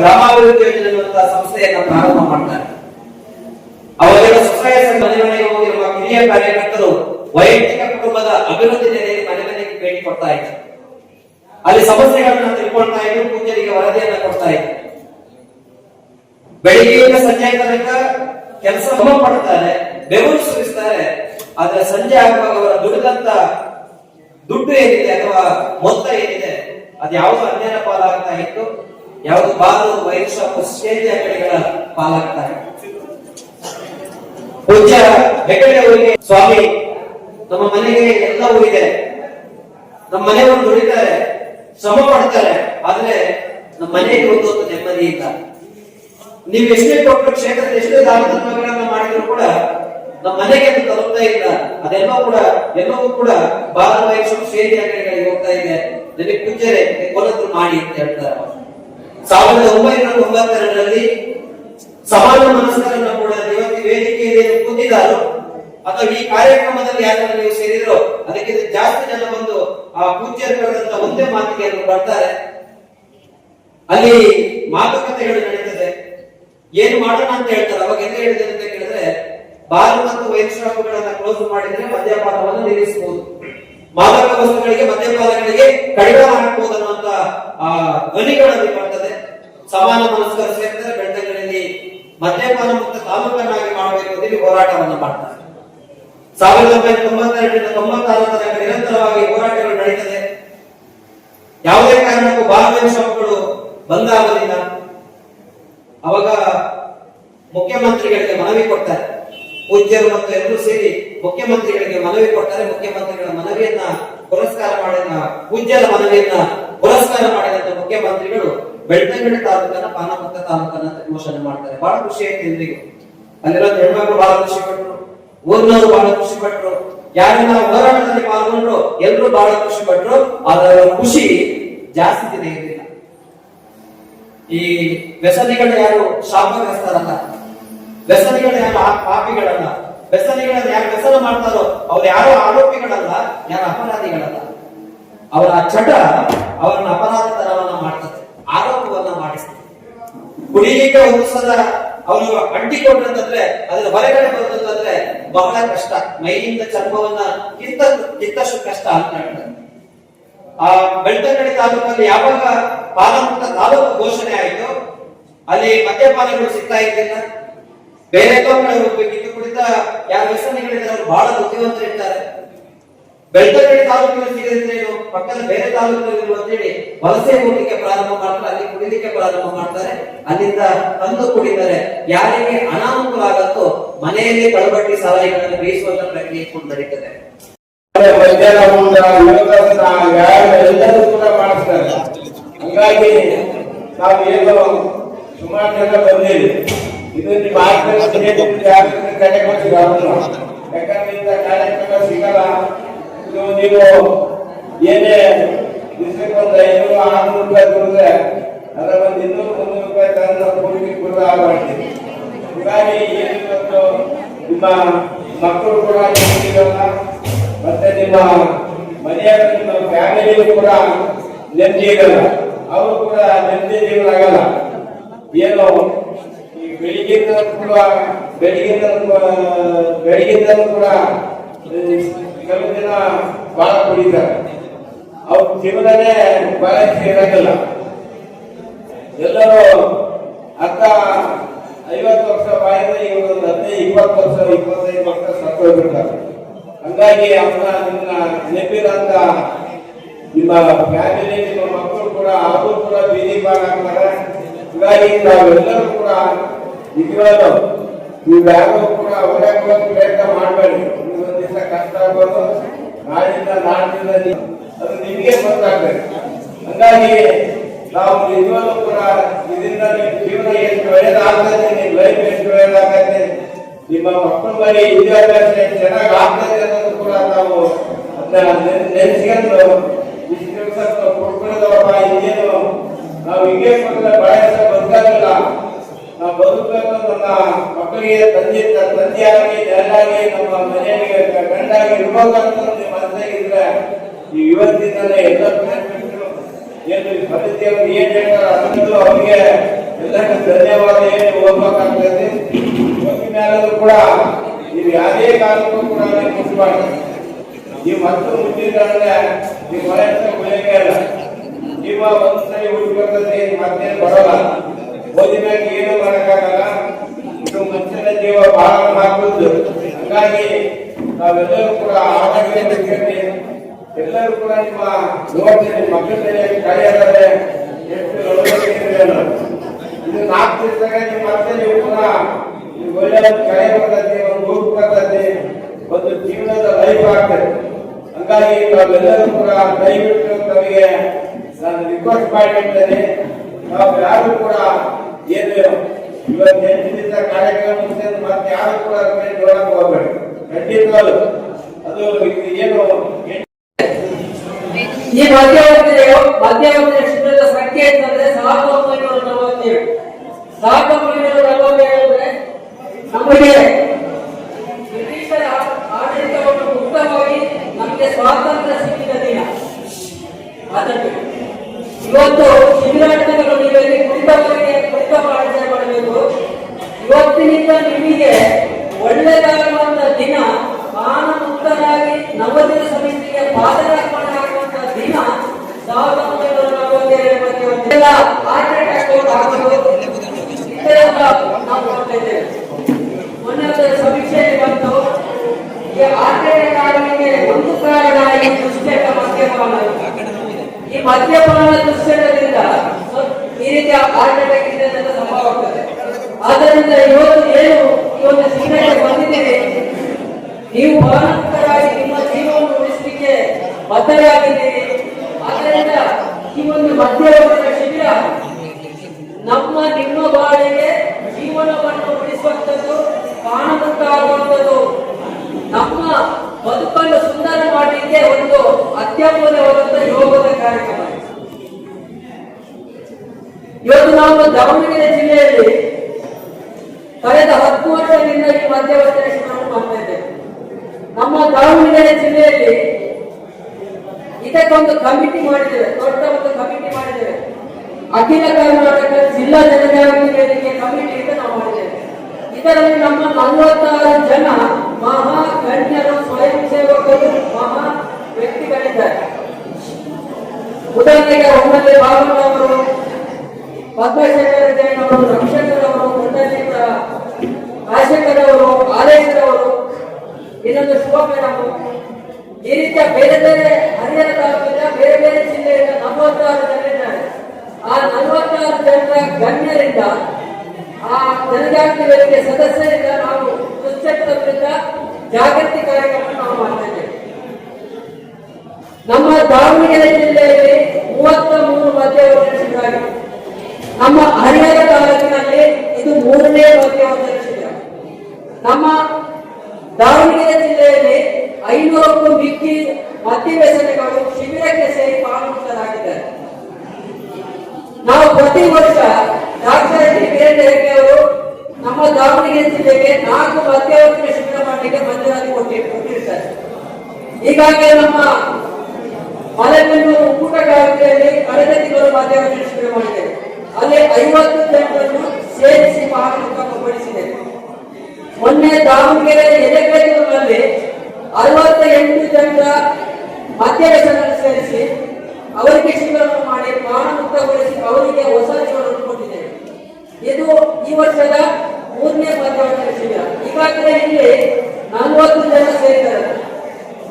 ಗ್ರಾಮಾಭಿವೃದ್ಧಿ ಸಂಸ್ಥೆಯನ್ನ ಪ್ರಾರಂಭ ಮಾಡ್ತಾರೆ. ಅವರ ಸ್ವಸಹಾಯ ಮನೆಗೆ ಹೋಗಿರುವ ಹಿರಿಯ ಕಾರ್ಯಕರ್ತರು ವೈಯಕ್ತಿಕ ಕುಟುಂಬದ ಅಭಿವೃದ್ಧಿ ನೆಲೆಯಲ್ಲಿ ಮನೆ ಮನೆಗೆ ಭೇಟಿ ಕೊಡ್ತಾ ಇದ್ರು. ಅಲ್ಲಿ ಸಮಸ್ಯೆಗಳನ್ನ ತಿಳ್ಕೊಳ್ತಾ ಇದ್ರು ಪೂಜರಿಗೆ ವರದಿಯನ್ನ ಕೊಡ್ತಾ ಇದ್ರು. ಬೆಳಿಗ್ಗೆಯಿಂದ ಸಂಜೆ ತನಕ ಕೆಲಸ ಪಡ್ತಾರೆ, ಬೆವರು ಸುರಿಸ್ತಾರೆ. ಆದ್ರೆ ಸಂಜೆ ಆಗುವಾಗ ಅವರ ದುಡಿದಂತ ದುಡ್ಡು ಏನಿದೆ ಅಥವಾ ಮೊತ್ತ ಏನಿದೆ ಅದು ಯಾವುದು ಪಾಲಾಗ್ತಾ ಇತ್ತು. ಯಾವುದು ಬಾರು ವಯಸ್ಸ ಸ್ಟೇಜ್ ಕಡೆಗಳ ಪಾಲಾಗ್ತಾರೆ. ಪೂಜ್ಯ ಹೆಗಡೆ ಅವರಿಗೆ, ಸ್ವಾಮಿ, ನಮ್ಮ ಮನೆಗೆ ಎಲ್ಲವೂ ಇದೆ ನಮ್ಮ ಮನೆಯವರು ದುಡಿತಾರೆ ಶ್ರಮ ಪಡ್ತಾರೆ. ಆದ್ರೆ ನಮ್ಮ ಮನೆಗೆ ಒಂದು ನೆಮ್ಮದಿ ಇಲ್ಲ. ನೀವು ಎಷ್ಟೇ ಕೊಟ್ಟು ಕ್ಷೇತ್ರದ ಎಷ್ಟೇ ದಾನ ಧರ್ಮಗಳನ್ನ ಮಾಡಿದ್ರು ಕೂಡ ನಮ್ಮ ಮನೆಗೆ ಅದು ತಲುಪ್ತಾ ಇಲ್ಲ. ಅದೆಲ್ಲವೂ ಕೂಡ, ಎಲ್ಲವೂ ಕೂಡ ಭಾರತ ಸೇರಿ ಅಂಗಡಿಗಳಿಗೆ ಹೋಗ್ತಾ ಇದೆ. ನನಗೆ ಪೂಜ್ಯರೇ ಕೊಲತ್ತು ಮಾಡಿ ಅಂತ ಹೇಳ್ತಾರೆ. ಸಾವಿರದ ಒಂಬೈನೂರ ತೊಂಬತ್ತೆರಡರಲ್ಲಿ ಸಮಾನ ಮನಸ್ಕರನ್ನ ಕೂಡ ಇವತ್ತು ವೇದಿಕೆಯಲ್ಲಿ ಕೂತಿದ್ದಾರೋ. ಅಥವಾ ಈ ಕಾರ್ಯಕ್ರಮದಲ್ಲಿ ಯಾರು ನೀವು ಸೇರಿದ್ರೋ ಅದಕ್ಕಿಂತ ಜಾಸ್ತಿ ಜನ ಬಂದು ಆ ಪೂಜ್ಯರು ಕರೆದಂತ ಒಂದೇ ಮಾತಿಗೆ ಬರ್ತಾರೆ. ಅಲ್ಲಿ ಮಾತುಕತೆಗಳು ನಡೀತದೆ. ಏನು ಮಾಡೋಣ ಅಂತ ಹೇಳ್ತಾರೆ. ಅವಾಗ ಎಲ್ಲ ಹೇಳಿದೆ ಅಂತ ಕೇಳಿದ್ರೆ ಬಾಲ ಮತ್ತು ವೈನ್ ಕ್ಲೋಸ್ ಮಾಡಿದ್ರೆ ಮದ್ಯಪಾನವನ್ನು ನಿಲ್ಲಿಸಬಹುದು. ಮಾದಕ ವಸ್ತುಗಳಿಗೆ, ಮದ್ಯಪಾನಗಳಿಗೆ ಕಡಿವಾಣ ಹಾಕಬಹುದು ಅನ್ನುವಂತ ಆ ಧ್ವನಿಗಳಲ್ಲಿ ಬರ್ತದೆ ಸಮಾನ ಮನಸ್ಕರ ಸೇರಿದರೆ ಬೆಟ್ಟಗಳಲ್ಲಿ ಮದ್ಯಪಾನ ಮುಕ್ತ ತಾಲೂಕನ್ನಾಗಿ ಮಾಡಬೇಕು ಅಂತ ಹೇಳಿ ಹೋರಾಟವನ್ನು ಮಾಡ್ತಾರೆ. ಸಾವಿರದ ಒಂಬೈನೂರ ತೊಂಬತ್ತೆರಡರಿಂದ ತೊಂಬತ್ತಾರು ತನಕ ನಿರಂತರವಾಗಿ ಹೋರಾಟಗಳು ನಡೀತದೆ. ಯಾವುದೇ ಕಾರಣಕ್ಕೂ ಭಾರತೀಯ ಶ್ರಮಗಳು ಬಂದಾಗಲಿಲ್ಲ. ಅವಾಗ ಮುಖ್ಯಮಂತ್ರಿಗಳಿಗೆ ಮನವಿ ಕೊಡ್ತಾರೆ. ಪೂಜ್ಯರು ಮತ್ತು ಎಲ್ಲರೂ ಸೇರಿ ಮುಖ್ಯಮಂತ್ರಿಗಳಿಗೆ ಮನವಿ ಕೊಡ್ತಾರೆ. ಮುಖ್ಯಮಂತ್ರಿಗಳ ಮನವಿಯನ್ನ, ಪುರಸ್ಕಾರ ಮಾಡಿದ ಪೂಜ್ಯರ ಮನವಿಯನ್ನ ಪುರಸ್ಕಾರ ಮಾಡಿದಂತ ಮುಖ್ಯಮಂತ್ರಿಗಳು ಬೆಳ್ತಂಗಡಿ ತಾಲೂಕನ್ನ ಪಾನಪತ್ತ ತಾಲೂಕನ್ನ ಘೋಷಣೆ ಮಾಡ್ತಾರೆ. ಬಹಳ ಖುಷಿ ಆಯ್ತು ಎಲ್ರಿಗೂ. ಅಲ್ಲಿರೋ ಹೆಣ್ಮಕ್ಳು ಬಹಳ ಖುಷಿ ಪಟ್ರು. ಊರಿನವರು ಬಹಳ ಖುಷಿ ಪಟ್ರು. ಯಾರೆಲ್ಲ ಹೋರಾಟದಲ್ಲಿ ಪಾಲ್ಗೊಂಡ್ರು ಎಲ್ಲರೂ ಬಹಳ ಖುಷಿ ಪಟ್ರು. ಆದರೆ ಖುಷಿ ಜಾಸ್ತಿ ದಿನ ಇರಲಿಲ್ಲ. ಈ ವ್ಯಸನಿಗಳು ಯಾರು? ಶಾಪಗ್ರಸ್ತರಲ್ಲ. ವ್ಯಸನಿಗಳು ಯಾರು? ಪಾಪಿಗಳಲ್ಲ. ವ್ಯಸನಿಗಳನ್ನ ಯಾರು ವ್ಯಸನ ಮಾಡ್ತಾರೋ, ಅವ್ರು ಯಾರು ಆರೋಪಿಗಳಲ್ಲ, ಯಾರು ಅಪರಾಧಿಗಳಲ್ಲ. ಅವರ ಚಟ ಅವರನ್ನ ಅಪರಾಧತನವನ್ನ ಮಾಡ್ತದೆ, ಆರೋಪವನ್ನ ಮಾಡಿಸ್ತದೆ. ಕುಡಿಲಿಕ್ಕೆ ಒಂದು ಸಲ ಅವನು ಅಂಟಿಕೊಂಡ್ರಂತಂದ್ರೆ ಅದರ ಹೊರಗಡೆ ಬರುದಂತಂದ್ರೆ ಬಹಳ ಕಷ್ಟ. ಮೈಯಿಂದ ಚರ್ಮವನ್ನ ಕಿತ್ತ, ಕಿತ್ತಷ್ಟು ಕಷ್ಟ ಅಂತ ಹೇಳ್ತಾರೆ. ಆ ಬೆಳ್ತಂಗಡಿ ತಾಲೂಕಲ್ಲಿ ಯಾವಾಗ ಪಾಲಂತ ತಾಲೂಕು ಘೋಷಣೆ ಆಯಿತು, ಅಲ್ಲಿ ಮದ್ಯಪಾನಗಳು ಸಿಗ್ತಾ ಇದ್ದಿಲ್ಲ. ಬೇರೆ ಕಡೆ ಹೋಗ್ಬೇಕಿತ್ತು, ಕುಡಿತ ಯಾರು ಅವ್ರು ಬಹಳ ಬುದ್ಧಿವಂತರಿರ್ತಾರೆ ಬೆಳ್ತಂಗಡಿ ತಾಲೂಕಿನಲ್ಲಿ ಏನು ಪಕ್ಕದ ಬೇರೆ ತಾಲೂಕಿನಲ್ಲಿ ಅಂತೇಳಿ ವಲಸೆ ಹೋಗ್ಲಿಕ್ಕೆ ಪ್ರಾರಂಭ ಮಾಡ್ತಾರೆ, ಅಲ್ಲಿ ಕುಡಿಲಿಕ್ಕೆ ಪ್ರಾರಂಭ ಮಾಡ್ತಾರೆ, ಅಲ್ಲಿಂದ ತಂದು ಕುಡಿದರೆ ಯಾರಿಗೆ ಅನಾನುಕೂಲ ಆಗತ್ತೋ ಮನೆಯಲ್ಲಿ ತಳಬಟ್ಟಿ ಸಲಹೆಗಳನ್ನು ಬೇಯಿಸುವಂತ ಪ್ರಕ್ರಿಯೆ ಕೂಡ ನಡೀತದೆ. ನಾವು ಸುಮಾರು ಜನ ಬಂದಿರಿ ಇದು ನಿಮ್ಮ ಯಾಕಂದ್ರೆ ಕಾರ್ಯಕ್ರಮ ಸಿಗಲ್ಲ. ನೀವು ಏನೇ ದಿವಸಕ್ಕೆ ಒಂದು ಐನೂರು, ಆರ್ನೂರು ರೂಪಾಯಿ ದುಡಿದ್ರೆ ಅದರ ಒಂದು ಇನ್ನೂರು, ಮುನ್ನೂರು ರೂಪಾಯಿ ತಂದು ಕೂಲಿಗೆ ಕೂಡ ಮಾಡ್ತೀವಿ ಹೀಗಾಗಿ ಏನು ಇವತ್ತು ನಿಮ್ಮ ಮಕ್ಕಳು ಕೂಡ ಸಿಗಲ್ಲ ಮತ್ತೆ ನಿಮ್ಮ ಮನೆಯ ನಿಮ್ಮ ಫ್ಯಾಮಿಲಿ ಕೂಡ ನೆಮ್ಮದಿ ಇರಲ್ಲ. ಅವರು ಕೂಡ ನೆಮ್ಮದಿ ಜೀವನಾಗಲ್ಲ ಏನು, ಈ ಬೆಳಿಗ್ಗೆ ಕೂಡ ಬೆಳಿಗ್ಗೆ ಬೆಳಿಗ್ಗೆ ಕೂಡ ಕೆಲವು ಜನ ಬಹಳ ಕುಡಿತಾರೆ. ಅವ್ರ ಜೀವನನೇ ಬಹಳ ಇರಂಗಿಲ್ಲ ಎಲ್ಲರೂ ಅರ್ಧ ಐವತ್ತು ವರ್ಷ ಬಾಯಿದ್ರೆ ಒಂದು ಹದಿನೈದು ಇಪ್ಪತ್ತು ವರ್ಷ, ಇಪ್ಪತ್ತೈದು ವರ್ಷ ಸತ್ತು ಹೋಗ್ಬಿಡ್ತಾರೆ ಹಂಗಾಗಿ ಅವನ್ನ ನಿನ್ನ ನೆನಪಿರಂತ ನಿಮ್ಮ ಫ್ಯಾಮಿಲಿ ನಿಮ್ಮ ಮಕ್ಕಳು ಕೂಡ ಅವರು ಕೂಡ ಬೀದಿ ಪಾಲಾಗ್ತಾರೆ ಹೀಗಾಗಿ ನಾವೆಲ್ಲರೂ ಕೂಡ ನಿಜವಾಗ್ಲೂ ನೀವು ಯಾರು ಕೂಡ ಹೋಗಿ ಪ್ರಯತ್ನ ಮಾಡಬೇಡಿ. ಕಷ್ಟ ನಾಳಿಂದ ನಾಳಿಂದ ಅದು ನಿಮಗೆ ಗೊತ್ತಾಗ್ಬೇಕು. ಹಂಗಾಗಿ ನಾವು ನಿಜವಾಗ್ಲೂ ಕೂಡ ಇದರಿಂದ ನಿಮ್ಮ ಜೀವನ ಎಷ್ಟು ಒಳ್ಳೇದಾಗ್ತದೆ ನಿಮ್ಮ ಲೈಫ್ ಎಷ್ಟು ಒಳ್ಳೇದಾಗತ್ತೆ ನಿಮ್ಮ ಮಕ್ಕಳ ಬಳಿ ವಿದ್ಯಾಭ್ಯಾಸ ಎಷ್ಟು ಚೆನ್ನಾಗಿ ಆಗ್ತದೆ ಅನ್ನೋದು ಕೂಡ ನಾವು ನೆನ್ಸ್ಕೊಂಡು ಇಷ್ಟು ದಿವಸ ಕೊಡ್ಕೊಳ್ಳೋದಪ್ಪ ಇನ್ನೇನು ನಾವು ಹಿಂಗೆ ಬಹಳ ದಿವಸ ನಾವು ಬದುಕಬೇಕು ನಮ್ಮ ಮಕ್ಕಳಿಗೆ ತಂದೆ, ತಂದೆಯಾಗಿ ನೆರಳಾಗಿ ನಮ್ಮ ಮನೆಯಲ್ಲಿ ಗಂಡಾಗಿ ಇರ್ಬೇಕು ಅಂತ ನಿಮ್ಮ ಮನಸ್ಸಾಗಿದ್ರೆ ಈ ಇವತ್ತಿಂದಲೇ ಏನು ಅವರಿಗೆ ಎಲ್ಲರಿಗೂ ಧನ್ಯವಾದ ಏನು ಹೋಗ್ಬೇಕಾಗ್ತದೆ ಹೋಗಿದ ಮೇಲೂ ಕೂಡ ನೀವು ಯಾವುದೇ ಕಾರಣಕ್ಕೂ ಕೂಡ ನೀವು ಮತ್ತು ಮುಚ್ಚಿದ್ರೆ ನೀವು ವಯಸ್ಸ ನಿಮ್ಮ ಇಲ್ಲ. ಜೀವ ಒಂದ್ಸರಿ ಹುಟ್ಟು ಬರ್ತದೆ ಮತ್ತೆ ಬರೋಲ್ಲ. ಓದಿನಾಗ ಏನು ಮಾಡಕ್ಕಾಗಲ್ಲ. ಬಹಳ ಹಂಗಾಗಿ ನಾವೆಲ್ಲರೂ ಕೂಡ ಆರೋಗ್ಯ ಎಲ್ಲರೂ ಕೂಡ ನಿಮ್ಮ ಯೋಜನೆ ಮಕ್ಕಳ ಮೇಲೆ ಕಳೆಯದರೆ ಎಷ್ಟು ಇದು ನಾಲ್ಕು ದಿವಸದಾಗ ನೀವು ಮತ್ತೆ ನೀವು ಕೂಡ ಒಳ್ಳೆಯ ಒಳ್ಳೆ ಒಂದು ಕಳೆ ಒಂದು ಜೀವನದ ಲೈಫ್ ಆಗ್ತದೆ ಹಂಗಾಗಿ ನಾವೆಲ್ಲರೂ ಕೂಡ ದಯವಿಟ್ಟು ತಮಗೆ ನಾನು ರಿಕ್ವೆಸ್ಟ್ ಮಾಡಿರ್ತೇನೆ ನಾವು ಯಾರು ಕೂಡ ಏನು ಇವತ್ತು ದಿವಸ ಕಾರ್ಯಕ್ರಮ ಮತ್ತೆ ಯಾರು ಕೂಡ ಹೋಗ್ಬೇಡಿ. ಖಂಡಿತವಾಗ್ಲು ಅದು. ಏನು ಈ ಮಧ್ಯವರ್ತಿಯು ಮಧ್ಯವರ್ತಿಯ ಶಿಬಿರದ ಸಂಖ್ಯೆ ಅಂತಂದ್ರೆ ಸಾವಿರದ ಒಂಬೈನೂರ ನಲವತ್ತೇಳು. ಸಾವಿರದ ಒಂಬೈನೂರ ಅಂದ್ರೆ ನಮಗೆ ಬ್ರಿಟಿಷರ ಆಡಳಿತವನ್ನು ಮುಕ್ತವಾಗಿ ನಮಗೆ ಸ್ವಾತಂತ್ರ್ಯ ಸಿಕ್ಕಿದ ದಿನ. ಅದಕ್ಕೆ ಇವತ್ತು ಶಿಬಿರಾರ್ಥಿಗಳು ಇವತ್ತಿನಿಂದ ನಿಮಗೆ ಒಳ್ಳೆಯದಾಗುವಂತ ದಿನ ಮಾನ ಮುಕ್ತರಾಗಿ ನವದಿನ ಸಮಿತಿಗೆ ಪಾದರಾರ್ಪಣೆ ಆಗುವಂತ ದಿನ ಸಾವಿರದ ಒಂಬೈನೂರ ಸಮೀಕ್ಷೆಯಲ್ಲಿ ಬಂತು. ಈ ಹಾರ್ಟ್ ಅಟ್ಯಾಕ್ ಒಂದು ಕಾರಣ ಈ ದುಶ್ಚಟ ಮದ್ಯಪಾನ ಈ ಮದ್ಯಪಾನ ದುಶ್ಚಟದಿಂದ ಈ ರೀತಿಯ ಹಾರ್ಟ್ ಇದೆ ಅಂತ ಸಂಭವ ಆಗ್ತದೆ ಆದ್ದರಿಂದ ಇವತ್ತು ಏನು ಇವತ್ತು ಶಿಬಿರಕ್ಕೆ ಬಂದಿದ್ದೀರಿ ನೀವು ಮಾನಸಿಕರಾಗಿ ನಿಮ್ಮ ಜೀವನವನ್ನು ಉಳಿಸಲಿಕ್ಕೆ ಬದ್ಧರಾಗಿದ್ದೀರಿ. ಆದ್ದರಿಂದ ಈ ಒಂದು ಮಧ್ಯವರ್ಗದ ಶಿಬಿರ ನಮ್ಮ ನಿಮ್ಮ ಬಾಳಿಗೆ ಜೀವನವನ್ನು ಉಳಿಸುವಂಥದ್ದು ಕಾಣಬೇಕಾಗುವಂಥದ್ದು ನಮ್ಮ ಬದುಕನ್ನು ಸುಂದರ ಮಾಡಲಿಕ್ಕೆ ಒಂದು ಅತ್ಯಮೂಲ್ಯವಾದಂಥ ಯೋಗದ ಕಾರ್ಯಕ್ರಮ. ಇವತ್ತು ನಾವು ದಾವಣಗೆರೆ ಜಿಲ್ಲೆಯಲ್ಲಿ ಕಳೆದ ಹತ್ತು ವರ್ಷದಿಂದ ಈ ಮಧ್ಯವರ್ತಿ ಶಿಬಿರವನ್ನು ಮಾಡ್ತಾ ಇದ್ದೇವೆ ನಮ್ಮ ದಾವಣಗೆರೆ ಜಿಲ್ಲೆಯಲ್ಲಿ ಇದಕ್ಕೊಂದು ಕಮಿಟಿ ಮಾಡಿದ್ದೇವೆ, ದೊಡ್ಡ ಒಂದು ಕಮಿಟಿ ಮಾಡಿದ್ದೇವೆ. ಅಖಿಲ ಕರ್ನಾಟಕ ಜಿಲ್ಲಾ ಜನಜಾಗೃತಿ ವೇದಿಕೆ ಕಮಿಟಿ ಅಂತ ನಾವು ಮಾಡಿದ್ದೇವೆ. ಇದರಲ್ಲಿ ನಮ್ಮ ನಲವತ್ತಾರು ಜನ ಮಹಾ ಗಣ್ಯರು ಸ್ವಯಂ ಸೇವಕರು, ಮಹಾ ವ್ಯಕ್ತಿಗಳಿದ್ದಾರೆ. ಉದಾಹರಣೆಗೆ ಒಮ್ಮೆ ಬಾಬುರವರು ಪದ್ಮಶೇಖರ ಜೈನ್ ಅವರು ಅವರು ಆಲೇಶ್ವರ್ ಅವರು ಇನ್ನೊಂದು ಮೇಡಮ್ ಈ ರೀತಿಯ ಬೇರೆ ಬೇರೆ ಹರಿಹರ ತಾಲೂಕಿನ ಬೇರೆ ಬೇರೆ ಜಿಲ್ಲೆಯಿಂದ ನಲವತ್ತಾರು ಜನ ಇದ್ದಾರೆ ಆ ನಲವತ್ತಾರು ಜನರ ಗಣ್ಯರಿಂದ, ಆ ಜನಜಾತಿ ವೇದಿಕೆ ಸದಸ್ಯರಿಂದ ನಾವು ದುಶ್ಚಟದ ಜಾಗೃತಿ ಕಾರ್ಯಕ್ರಮ ನಾವು ಮಾಡ್ತಾ ನಮ್ಮ ದಾವಣಗೆರೆ ಜಿಲ್ಲೆಯಲ್ಲಿ ಮೂವತ್ತ ಮೂರು ಮಧ್ಯವರ್ತಿ ಶಿಬಿರ ನಮ್ಮ ಹರಿಹರ ತಾಲೂಕಿನಲ್ಲಿ ಇದು ಮೂರನೇ ಮಧ್ಯವರ್ತಿ ನಮ್ಮ ದಾವಣಗೆರೆ ಜಿಲ್ಲೆಯಲ್ಲಿ ಐನೂರಕ್ಕೂ ಮಿಕ್ಕಿ ಮದ್ಯವ್ಯಸನಿಗಳು ಶಿಬಿರಕ್ಕೆ ಸೇರಿ ಪಾಲ್ಗೊಳ್ಳಲಾಗಿದ್ದಾರೆ ನಾವು ಪ್ರತಿ ವರ್ಷ ಡಾಕ್ಟರ್ ಬೇರೆ ನಮ್ಮ ದಾವಣಗೆರೆ ಜಿಲ್ಲೆಗೆ ನಾಲ್ಕು ಮಧ್ಯವರ್ತಿ ಶಿಬಿರ ಮಾಡಲಿಕ್ಕೆ ಮಂಜೂರಾತಿ ಕೊಟ್ಟಿ ಕೊಟ್ಟಿರ್ತಾರೆ ಈಗಾಗಲೇ ನಮ್ಮ ಮಲೆಬೆನ್ನೂರು ಒಕ್ಕೂಟ ಗಾಯತ್ರಿಯಲ್ಲಿ ಕಳೆದ ತಿಂಗಳು ಮಧ್ಯವರ್ತಿ ಶಿಬಿರ ಮಾಡಿದೆ ಅಲ್ಲಿ ಐವತ್ತು ಜನರನ್ನು ಸೇರಿಸಿ ಪಾಲ್ಗೊಳ್ಳಪಡಿಸಿದೆ ಮೊನ್ನೆ ದಾವಣಗೆರೆ ಎಲೆಕೈನಲ್ಲಿ ಅರವತ್ತ ಎಂಟು ಜನರ ಮಧ್ಯವರ್ತಿಗಳನ್ನು ಸೇರಿಸಿ ಅವರಿಗೆ ಶಿಬಿರವನ್ನು ಮಾಡಿ ಪ್ರಾಣಮುಕ್ತಗೊಳಿಸಿ ಅವರಿಗೆ ಹೊಸ ಜೀವನವನ್ನು ಕೊಟ್ಟಿದ್ದೇವೆ. ಇದು ಈ ವರ್ಷದ ಮೂರನೇ ಮಧ್ಯವರ್ತಿ ಶಿಬಿರ. ಈಗಾಗಲೇ ಇಲ್ಲಿ ನಲವತ್ತು ಜನ ಸೇರಿದ್ದಾರೆ.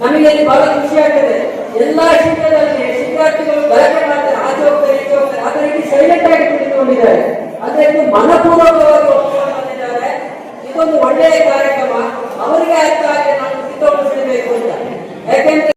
ನಮಗೆ ಇಲ್ಲಿ ಬಹಳ ಖುಷಿ ಆಗ್ತದೆ. ಎಲ್ಲಾ ಶಿಬಿರದಲ್ಲಿ ಶಿಕ್ಷಾರ್ಥಿಗಳು ಬಳಕೆ ಮಾಡ್ತಾರೆ ಆಚೆ ಹೋಗ್ತಾರೆ ಈಚೆ ಹೋಗ್ತಾರೆ ಆದರೆ ಇಲ್ಲಿ ಸೈಲೆಂಟ್ ಆಗಿ ಕುಳಿತುಕೊಂಡಿದ್ದಾರೆ. ಆದ್ರೆ ಇದು ಮನಪೂರ್ವಕ ಒಂದು ಒಳ್ಳೆಯ ಕಾರ್ಯಕ್ರಮ ಅವರಿಗೆ ಅರ್ಥ ಆಗಿ ನಾವು ಸಿದ್ಧಗೊಳಿಸಬೇಕು ಅಂತ. ಯಾಕೆಂದ್ರೆ